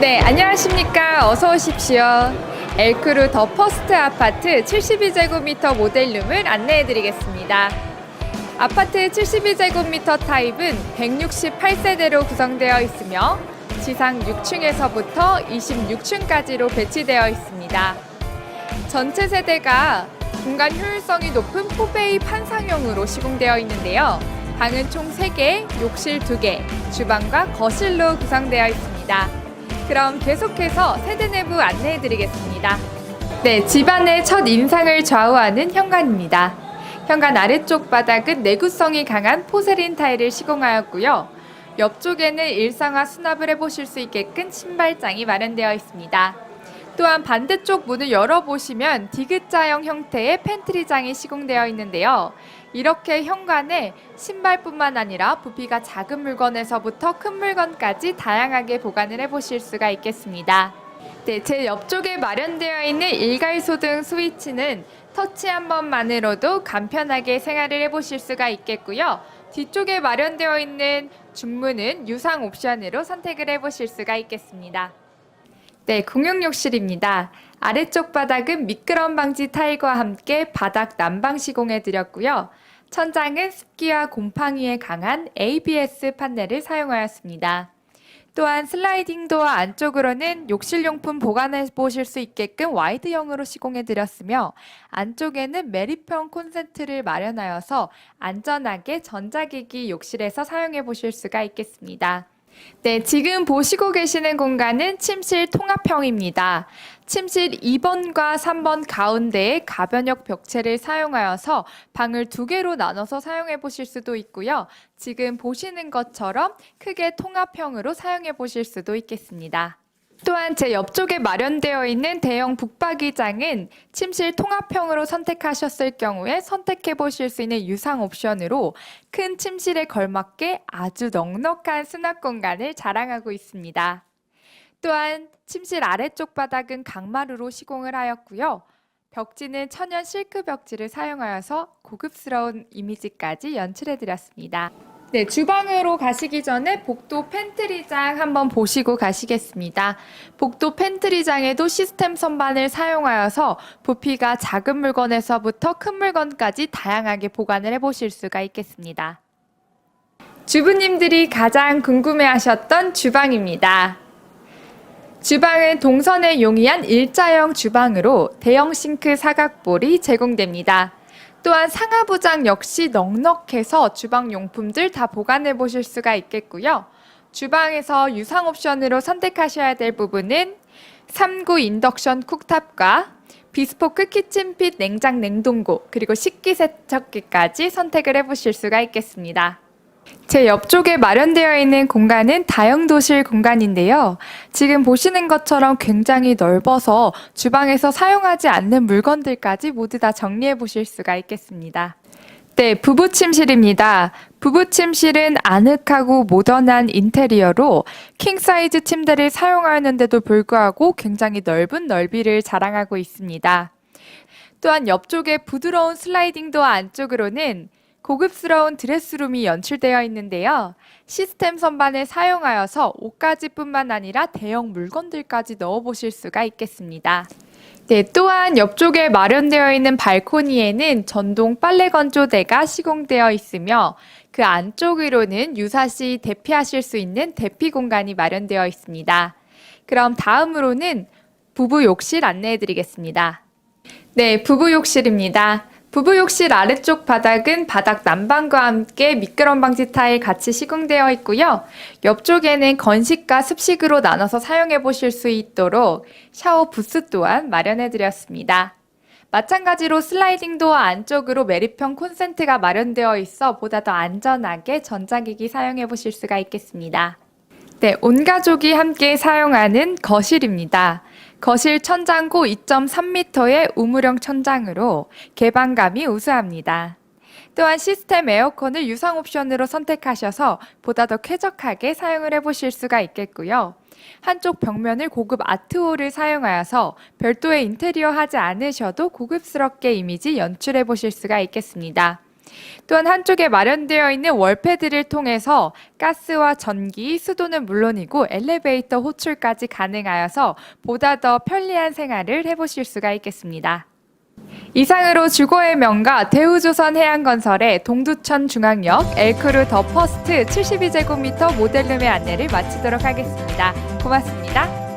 네, 안녕하십니까. 어서 오십시오. 엘크루 더 퍼스트 아파트 72제곱미터 모델룸을 안내해 드리겠습니다. 아파트 72제곱미터 타입은 168세대로 구성되어 있으며 지상 6층에서부터 26층까지로 배치되어 있습니다. 전체 세대가 공간 효율성이 높은 포베이 판상형으로 시공되어 있는데요. 방은 총 3개, 욕실 2개, 주방과 거실로 구성되어 있습니다. 그럼 계속해서 세대 내부 안내해 드리겠습니다. 네, 집안의 첫 인상을 좌우하는 현관입니다. 현관 아래쪽 바닥은 내구성이 강한 포세린 타일을 시공하였고요. 옆쪽에는 일상화 수납을 해보실 수 있게끔 신발장이 마련되어 있습니다. 또한 반대쪽 문을 열어보시면 디귿자형 형태의 팬트리장이 시공되어 있는데요. 이렇게 현관에 신발뿐만 아니라 부피가 작은 물건에서부터 큰 물건까지 다양하게 보관을 해보실 수가 있겠습니다. 네, 제 옆쪽에 마련되어 있는 일괄소등 스위치는 터치 한 번만으로도 간편하게 생활을 해보실 수가 있겠고요. 뒤쪽에 마련되어 있는 중문은 유상 옵션으로 선택을 해보실 수가 있겠습니다. 네, 공용 욕실입니다. 아래쪽 바닥은 미끄럼 방지 타일과 함께 바닥 난방 시공해 드렸고요. 천장은 습기와 곰팡이에 강한 ABS 판넬을 사용하였습니다. 또한 슬라이딩 도어 안쪽으로는 욕실용품 보관해 보실 수 있게끔 와이드형으로 시공해 드렸으며 안쪽에는 메리평 콘센트를 마련하여서 안전하게 전자기기 욕실에서 사용해 보실 수가 있겠습니다. 네, 지금 보시고 계시는 공간은 침실 통합형입니다. 침실 2번과 3번 가운데에 가변형 벽체를 사용하여서 방을 두 개로 나눠서 사용해 보실 수도 있고요. 지금 보시는 것처럼 크게 통합형으로 사용해 보실 수도 있겠습니다. 또한 제 옆쪽에 마련되어 있는 대형 북박이장은 침실 통합형으로 선택하셨을 경우에 선택해 보실 수 있는 유상 옵션으로 큰 침실에 걸맞게 아주 넉넉한 수납 공간을 자랑하고 있습니다. 또한 침실 아래쪽 바닥은 강마루로 시공을 하였고요. 벽지는 천연 실크 벽지를 사용하여서 고급스러운 이미지까지 연출해 드렸습니다. 네, 주방으로 가시기 전에 복도 팬트리장 한번 보시고 가시겠습니다. 복도 팬트리장에도 시스템 선반을 사용하여서 부피가 작은 물건에서부터 큰 물건까지 다양하게 보관을 해보실 수가 있겠습니다. 주부님들이 가장 궁금해하셨던 주방입니다. 주방은 동선에 용이한 일자형 주방으로 대형 싱크 사각볼이 제공됩니다. 또한 상하부장 역시 넉넉해서 주방 용품들 다 보관해 보실 수가 있겠고요. 주방에서 유상 옵션으로 선택하셔야 될 부분은 3구 인덕션 쿡탑과 비스포크 키친핏 냉장 냉동고 그리고 식기세척기까지 선택을 해 보실 수가 있겠습니다. 제 옆쪽에 마련되어 있는 공간은 다용도실 공간인데요. 지금 보시는 것처럼 굉장히 넓어서 주방에서 사용하지 않는 물건들까지 모두 다 정리해 보실 수가 있겠습니다. 네, 부부 침실입니다. 부부 침실은 아늑하고 모던한 인테리어로 킹 사이즈 침대를 사용하였는데도 불구하고 굉장히 넓은 넓이를 자랑하고 있습니다. 또한 옆쪽에 부드러운 슬라이딩 도어 안쪽으로는 고급스러운 드레스룸이 연출되어 있는데요. 시스템 선반을 사용하여서 옷가지뿐만 아니라 대형 물건들까지 넣어 보실 수가 있겠습니다. 네, 또한 옆쪽에 마련되어 있는 발코니에는 전동 빨래 건조대가 시공되어 있으며 그 안쪽으로는 유사시 대피하실 수 있는 대피 공간이 마련되어 있습니다. 그럼 다음으로는 부부 욕실 안내해 드리겠습니다. 네, 부부 욕실입니다. 부부 욕실 아래쪽 바닥은 바닥 난방과 함께 미끄럼 방지 타일 같이 시공되어 있고요. 옆쪽에는 건식과 습식으로 나눠서 사용해 보실 수 있도록 샤워 부스 또한 마련해 드렸습니다. 마찬가지로 슬라이딩 도어 안쪽으로 메리평 콘센트가 마련되어 있어 보다 더 안전하게 전자기기 사용해 보실 수가 있겠습니다. 네, 온 가족이 함께 사용하는 거실입니다. 거실 천장고 2.3m의 우물형 천장으로 개방감이 우수합니다. 또한 시스템 에어컨을 유상 옵션으로 선택하셔서 보다 더 쾌적하게 사용을 해보실 수가 있겠고요. 한쪽 벽면을 고급 아트홀을 사용하여서 별도의 인테리어 하지 않으셔도 고급스럽게 이미지 연출해 보실 수가 있겠습니다. 또한 한쪽에 마련되어 있는 월패드를 통해서 가스와 전기, 수도는 물론이고 엘리베이터 호출까지 가능하여서 보다 더 편리한 생활을 해보실 수가 있겠습니다. 이상으로 주거의 명가 대우조선 해양건설의 동두천 중앙역 엘크루 더 퍼스트 72제곱미터 모델룸의 안내를 마치도록 하겠습니다. 고맙습니다.